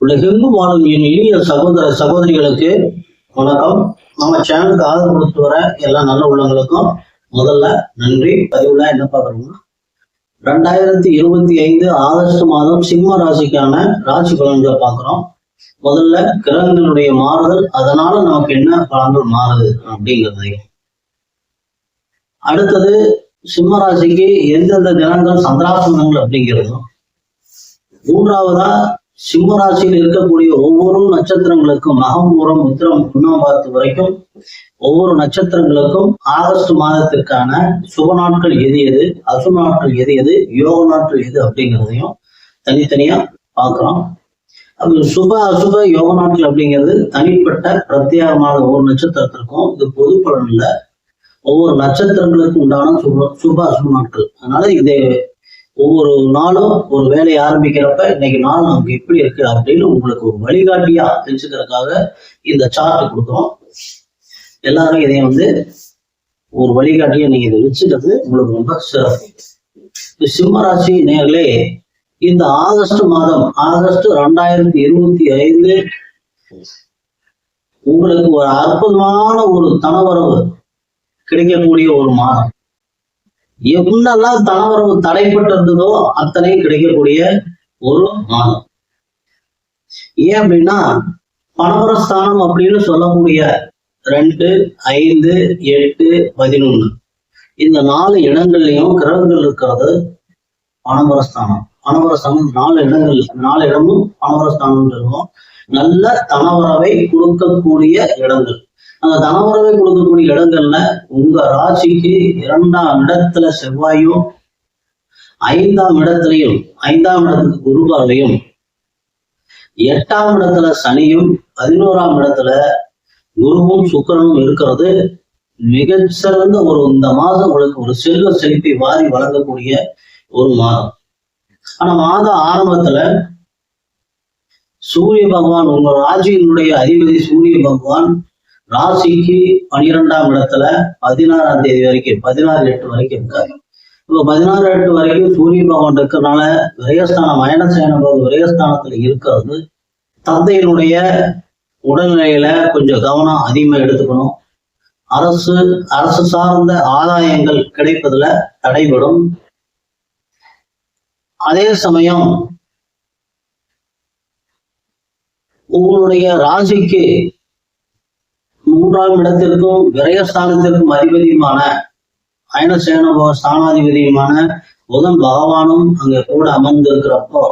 உலகெங்கும் வாழும் என் இனிய சகோதர சகோதரிகளுக்கு வணக்கம். நம்ம சேனலுக்கு ஆதரவு கொடுத்து வர எல்லா நல்ல உள்ளங்களுக்கும் முதல்ல நன்றி. பதிவுல என்ன பார்க்குறோம்னா ரெண்டாயிரத்தி இருபத்தி ஐந்து ஆகஸ்ட் மாதம் சிம்ம ராசிக்கான ராசி பலன்களை பார்க்குறோம். முதல்ல கிரகங்களுடைய மாறுதல் அதனால நமக்கு என்ன பலன்கள் மாறுது அப்படிங்கிறதையும். அடுத்தது சிம்ம ராசிக்கு எந்தெந்த தினங்கள் சந்திராசனங்கள் அப்படிங்கிறதும். மூன்றாவதா சிம்மராசியில் இருக்கக்கூடிய ஒவ்வொரு நட்சத்திரங்களுக்கும் மகம் உத்திரம் உத்திரம் புண்ணாபாத்து வரைக்கும் ஒவ்வொரு நட்சத்திரங்களுக்கும் ஆகஸ்ட் மாதத்திற்கான சுப நாட்கள் எது எது அசுப நாட்கள் எது எது யோக நாட்கள் எது அப்படிங்கிறதையும் தனித்தனியா பார்க்கிறோம். அது சுப அசுப யோக நாட்கள் அப்படிங்கிறது தனிப்பட்ட பிரத்யேகமான ஒவ்வொரு நட்சத்திரத்திற்கும் இது பொது பலன் இல்ல. ஒவ்வொரு நட்சத்திரங்களுக்கும் உண்டான சுப சுப அசுப நாட்கள். அதனால இதை ஒவ்வொரு நாளும் ஒரு வேலையை ஆரம்பிக்கிறப்ப இன்னைக்கு நாள் நமக்கு எப்படி இருக்கு அப்படின்னு உங்களுக்கு ஒரு வழிகாட்டியா தெரிஞ்சுக்கிறதுக்காக இந்த சார்ட் கொடுக்குறோம். எல்லாரும் இதை வந்து ஒரு வழிகாட்டியா நீங்க இதை வச்சுக்கிறது உங்களுக்கு ரொம்ப சிறப்பு. சிம்மராசி நேர்களே இந்த ஆகஸ்ட் மாதம் ஆகஸ்ட் ரெண்டாயிரத்தி இருபத்தி ஐந்து உங்களுக்கு ஒரு அற்புதமான ஒரு தனவரவு கிடைக்கக்கூடிய ஒரு மாதம். என்னெல்லாம் தனவரவு தடைப்பட்டிருந்ததோ அத்தனையும் கிடைக்கக்கூடிய ஒரு மாதம். ஏன் அப்படின்னா பணவரஸ்தானம் அப்படின்னு சொல்லக்கூடிய ரெண்டு ஐந்து எட்டு பதினொன்னு. இந்த நாலு இடங்கள்லயும் கிரகங்கள் இருக்கிறது பணவரஸ்தானம் பணவரஸ்தானம் நாலு இடங்கள் நாலு இடமும் பணவரஸ்தானம் இருக்கும் நல்ல தனவரவை கொடுக்கக்கூடிய இடங்கள். அந்த தனவரவை கொடுக்கக்கூடிய இடங்கள்ல உங்க ராசிக்கு இரண்டாம் இடத்துல செவ்வாயும் ஐந்தாம் இடத்துலயும் ஐந்தாம் இடத்துக்கு குரு பார்வையும் எட்டாம் இடத்துல சனியும் பதினோராம் இடத்துல குருவும் சுக்கிரனும் இருக்கிறது. மிகச்சிறந்த ஒரு இந்த மாதம் உங்களுக்கு ஒரு செல்வ செழிப்பை வாரி வழங்கக்கூடிய ஒரு மாதம். ஆனா மாத ஆரம்பத்துல சூரிய பகவான் உங்க ராஜியினுடைய அதிபதி சூரிய பகவான் ராசிக்கு பனிரெண்டாம் இடத்துல பதினாறாம் தேதி வரைக்கும் பதினாறு எட்டு வரைக்கும் இருக்காரு. இப்போ பதினாறு எட்டு வரைக்கும் சூரிய பகவான் இருக்கிறதுனால விரயஸ்தானம் அயனசேன பகவான் விரயஸ்தானத்துல இருக்கிறது. தந்தையினுடைய உடல்நிலையில கொஞ்சம் கவனம் அதிகமா எடுத்துக்கணும். அரசு அரசு சார்ந்த ஆதாயங்கள் கிடைப்பதுல தடைபடும். அதே சமயம் உங்களுடைய ராசிக்கு மூன்றாம் இடத்திற்கும் விரயஸ்தானத்திற்கும் அதிபதியுமான அயனசேன ஸ்தானாதிபதியுமான புதன் பகவானும் அங்க கூட அமர்ந்திருக்கிறப்போ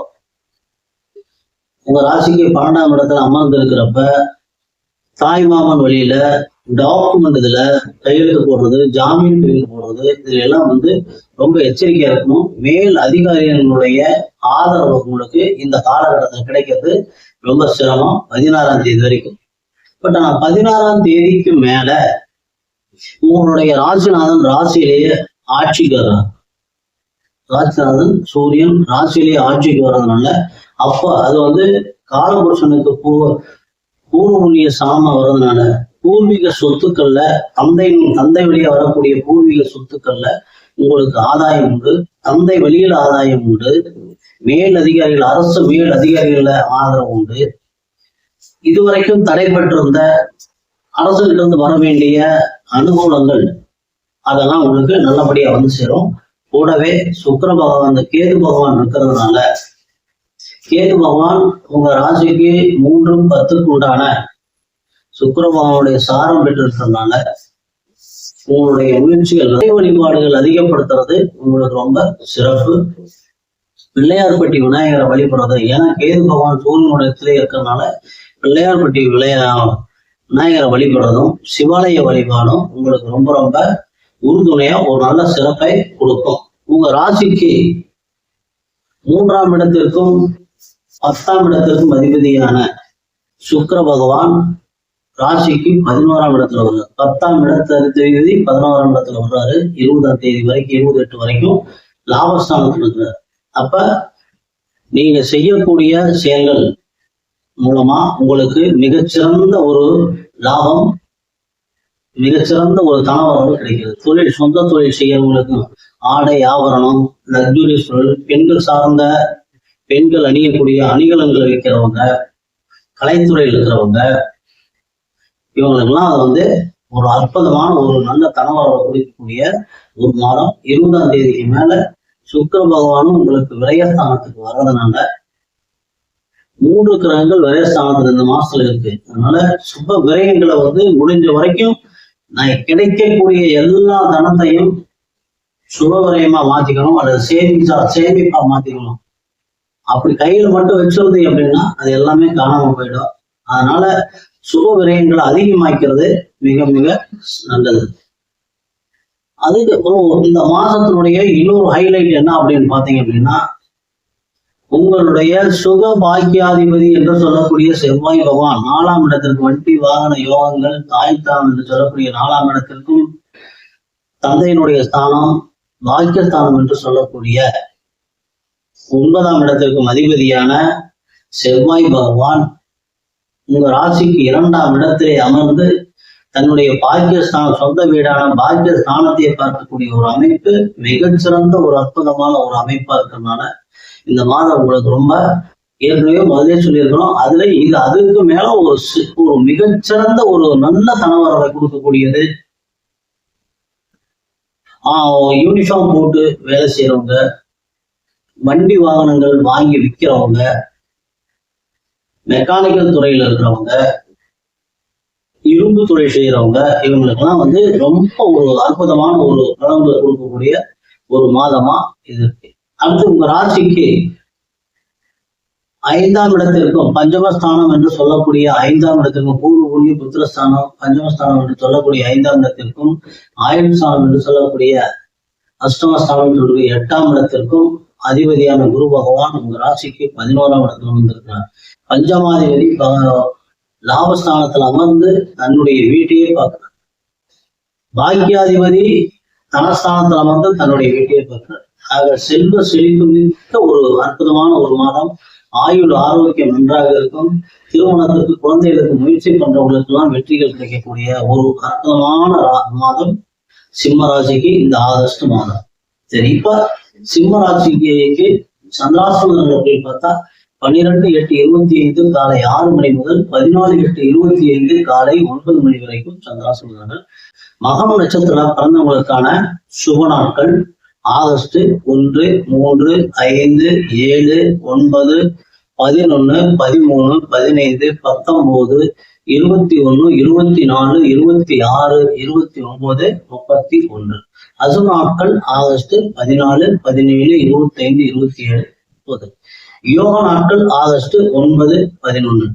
உங்க ராசிக்கு பன்னெண்டாம் இடத்துல அமர்ந்திருக்கிறப்ப தாய் மாமன் வழியில டாக்குமெண்ட் இதுல கையெழுத்து போடுறது ஜாமீன் கையெழுத்து போடுறது இதுல எல்லாம் வந்து ரொம்ப எச்சரிக்கையா இருக்கணும். மேல் அதிகாரிகளுடைய ஆதரவு உங்களுக்கு இந்த காலகட்டத்தில் கிடைக்கிறது ரொம்ப சிரமம் பதினாறாம் தேதி வரைக்கும். பட் ஆனா பதினாறாம் தேதிக்கு மேல உங்களுடைய ராசிநாதன் ராசியிலேயே ஆட்சிக்கு வர்றார் ராசிநாதன் சூரியன் ராசியிலேயே ஆட்சிக்கு வர்றதுனால அப்ப அது வந்து காலபுருஷனுக்கு பூ பூர்வமுனிய சாம வர்றதுனால பூர்வீக சொத்துக்கள்ல தந்தையின் தந்தை வழியா வரக்கூடிய பூர்வீக சொத்துக்கள்ல உங்களுக்கு ஆதாயம் உண்டு. தந்தை வெளியில் ஆதாயம் உண்டு. மேல் அதிகாரிகள் அரசு மேல் அதிகாரிகள ஆதரவு உண்டு. இதுவரைக்கும் தடைபட்டிருந்த அரசுகிட்ட இருந்து வர வேண்டிய அனுகூலங்கள் அதெல்லாம் உங்களுக்கு நல்லபடியா வந்து சேரும். கூடவே சுக்கர பகவான் அந்த கேது பகவான் இருக்கிறதுனால கேது பகவான் உங்க ராசிக்கு மூன்றும் பத்துக்கு உண்டான சுக்கர பகவானுடைய சாரம் பெற்றிருக்கிறதுனால உங்களுடைய முயற்சிகள் வழிபாடுகள் அதிகப்படுத்துறது உங்களுக்கு ரொம்ப சிறப்பு. பிள்ளையார்பட்டி விநாயகரை வழிபடுறது. ஏன்னா கேது பகவான் சூரியனுடைய இடத்துல இருக்கிறதுனால பிள்ளையார்பட்டி விளையா விநாயகரை வழிபடுறதும் சிவாலய வழிபாடும் உங்களுக்கு ரொம்ப ரொம்ப உறுதுணையா ஒரு நல்ல சிறப்பை கொடுக்கும். உங்க ராசிக்கு மூன்றாம் இடத்திற்கும் பத்தாம் இடத்திற்கும் அதிபதியான சுக்கர பகவான் ராசிக்கு பதினோராம் இடத்துல வருவார் பத்தாம் இடத்துல தேதி பதினோராம் இடத்துல வர்றாரு. இருபதாம் தேதி வரைக்கும் இருபது எட்டு வரைக்கும் லாபஸ்தானத்துல இருக்கிறார். அப்ப நீங்க செய்யக்கூடிய செயல்கள் மூலமா உங்களுக்கு மிகச்சிறந்த ஒரு லாபம் மிகச்சிறந்த ஒரு தனவரவு கிடைக்கிறது. தொழில் சொந்த தொழில் செய்யறவங்களுக்கு ஆடை ஆபரணம் லக்ஸுரியஸ் பொருள் பெண்கள் சார்ந்த பெண்கள் அணியக்கூடிய அணிகலன்களை விற்கிறவங்க கலைத்துறையில் இருக்கிறவங்க இவங்களுக்கெல்லாம் அது வந்து ஒரு அற்புதமான ஒரு நல்ல கணவரை குறிக்கக்கூடிய ஒரு மாதம் இருபதாம் தேதிக்கு மேல சுக்கிர பகவானும் உங்களுக்கு விரயஸ்தானத்துக்கு வர்றதுனால மூன்று கிரகங்கள் விரயஸ்தானத்துல இந்த மாசத்துல இருக்கு. அதனால சுப விரயங்களை வந்து முடிஞ்ச வரைக்கும் நான் கிடைக்கக்கூடிய எல்லா தனத்தையும் சுப விரயமா மாத்திக்கணும் அல்லது சேமிச்சா சேமிப்பா மாத்திக்கணும். அப்படி கையில மட்டும் வச்சிருந்தீங்க அப்படின்னா அது எல்லாமே காணாம போயிடும். அதனால சுப விரயங்களை அதிகமாக்கிறது மிக மிக நல்லது. அதுக்கப்புறம் இந்த மாதத்தினுடைய இன்னொரு ஹைலைட் என்ன அப்படின்னு பாத்தீங்க அப்படின்னா உங்களுடைய சுக பாக்கியாதிபதி என்று சொல்லக்கூடிய செவ்வாய் பகவான் நாலாம் இடத்திற்கு வண்டி வாகன யோகங்கள் தாய்த்தான் என்று சொல்லக்கூடிய நாலாம் இடத்திற்கும் தந்தையினுடைய ஸ்தானம் பாக்கியஸ்தானம் என்று சொல்லக்கூடிய ஒன்பதாம் இடத்திற்கும் அதிபதியான செவ்வாய் பகவான் உங்க ராசிக்கு இரண்டாம் இடத்திலே அமர்ந்து தன்னுடைய பாக்கியஸ்தானம் சொந்த வீடான பாக்கியஸ்தானத்தை பார்க்கக்கூடிய ஒரு அமைப்பு மிகச்சிறந்த ஒரு அற்புதமான ஒரு அமைப்பா இருக்கிறதுனால இந்த மாதம் உங்களுக்கு ரொம்ப ஏற்கனவே முதலே சொல்லியிருக்கிறோம். அதுல இது அதுக்கு மேல ஒரு ஒரு மிகச்சிறந்த ஒரு நல்ல தனவரவை கொடுக்கக்கூடியது. ஆஹ் யூனிஃபார்ம் போட்டு வேலை செய்யறவங்க வண்டி வாகனங்கள் வாங்கி விற்கிறவங்க மெக்கானிக்கல் துறையில இருக்கிறவங்க இரும்பு தொழில் செய்யறவங்க இவங்களுக்கெல்லாம் வந்து ரொம்ப ஒரு அற்புதமான ஒரு பலன்களை கொடுக்கக்கூடிய ஒரு மாதமா இது இருக்கு. அடுத்து உங்க ராசிக்கு ஐந்தாம் இடத்திற்கும் பஞ்சமஸ்தானம் என்று சொல்லக்கூடிய ஐந்தாம் இடத்திற்கும் பூர்வ புண்ணிய புத்திரஸ்தானம் பஞ்சமஸ்தானம் என்று சொல்லக்கூடிய ஐந்தாம் இடத்திற்கும் ஆயுள் ஸ்தானம் என்று சொல்லக்கூடிய அஷ்டமஸ்தானம் என்று சொல்லக்கூடிய எட்டாம் இடத்திற்கும் அதிபதியான குரு பகவான் உங்க ராசிக்கு பதினோராம் இடத்துல வந்திருக்கிறார். பஞ்சமாதிபதி லாபஸ்தானத்துல அமர்ந்து தன்னுடைய வீட்டையே பார்க்கிறார். பாக்கியாதிபதி தனஸ்தானத்துல அமர்ந்து தன்னுடைய வீட்டையே பார்க்கிறார். ஆக செல்வ செழிப்பு மிக்க ஒரு அற்புதமான ஒரு மாதம். ஆயுள் ஆரோக்கியம் நன்றாக இருக்கும். திருமணத்துக்கு குழந்தைகளுக்கு முயற்சி பண்றவங்களுக்கு எல்லாம் வெற்றிகள் கிடைக்கக்கூடிய ஒரு அற்புதமான ரா- மாதம். சிம்ம ராசிக்கு இந்த ஆகஸ்ட் மாதம். சரி இப்ப சிம்ம ராசிக்கு அப்படின்னு பார்த்தா பன்னிரெண்டு எட்டு இருபத்தி ஐந்து காலை ஆறு மணி முதல் பதினாலு எட்டு இருபத்தி ஐந்து காலை ஒன்பது மணி வரைக்கும் சந்திராசிரமங்கள் மகம் நட்சத்திரம் பிறந்தவங்களுக்கான சுப நாட்கள் ஆகஸ்ட் ஒன்று மூன்று ஐந்து ஏழு ஒன்பது பதினொன்னு பதிமூணு பதினைந்து பத்தொன்பது இருபத்தி ஒண்ணு இருபத்தி நாலு இருபத்தி ஆறு இருபத்தி ஒன்பது முப்பத்தி ஒன்று. அசு நாட்கள் ஆகஸ்ட் பதினாலு பதினேழு இருபத்தி ஐந்து இருபத்தி ஏழு முப்பது. யோக நாட்கள் ஆகஸ்ட் ஒன்பது பதினொன்று.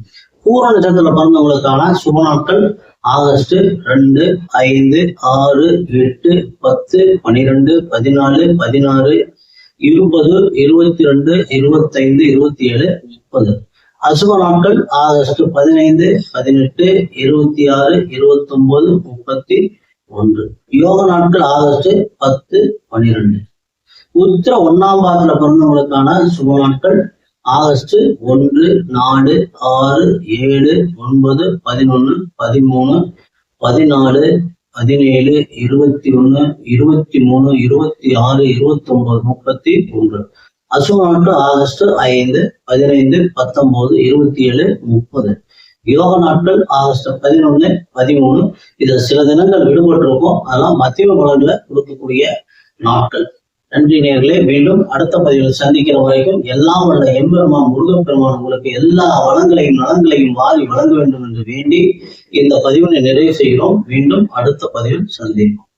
பூர்ண நட்சத்திரத்துல பிறந்தவங்களுக்கான சுப நாட்கள் ஆகஸ்ட் ரெண்டு ஐந்து ஆறு எட்டு பத்து பன்னிரெண்டு பதினாலு பதினாறு இருபது இருபத்தி ரெண்டு இருபத்தைந்து இருபத்தி ஏழு முப்பது. அசுப நாட்கள் ஆகஸ்ட் பதினைந்து பதினெட்டு இருபத்தி ஆறு இருபத்தி ஒன்பது முப்பத்தி ஒன்று. யோக நாட்கள் ஆகஸ்ட் பத்து பன்னிரெண்டு உத்திர ஒன்னாம் பாதத்துல பிறந்தவங்களுக்கான சுப நாட்கள் ஆகஸ்ட் ஒன்று நாலு ஆறு ஏழு ஒன்பது பதினொன்னு பதிமூணு பதினாலு பதினேழு இருபத்தி ஒண்ணு இருபத்தி மூணு இருபத்தி ஆறு இருபத்தி ஒன்பது முப்பத்தி ஒன்று அசுவ நாட்கள் ஆகஸ்ட் ஐந்து பதினைந்து பத்தொன்பது இருபத்தி ஏழு முப்பது. யோக நாட்கள் ஆகஸ்ட் பதினொன்னு பதிமூணு. இதுல சில தினங்கள் விடுபட்டிருக்கும். அதெல்லாம் மத்திய பலன்களை கொடுக்கக்கூடிய நாட்கள். நன்றி நேர்களே மீண்டும் அடுத்த பதிவில் சந்திக்கிற வரைக்கும் எல்லாம் வல்ல எம்பெருமான் முருகப்பெருமான் உங்களுக்கு எல்லா வளங்களையும் நலங்களையும் வாரி வழங்க வேண்டும் என்று வேண்டி இந்த பதிவினை நிறைவு செய்கிறோம். மீண்டும் அடுத்த பதிவில் சந்திப்போம்.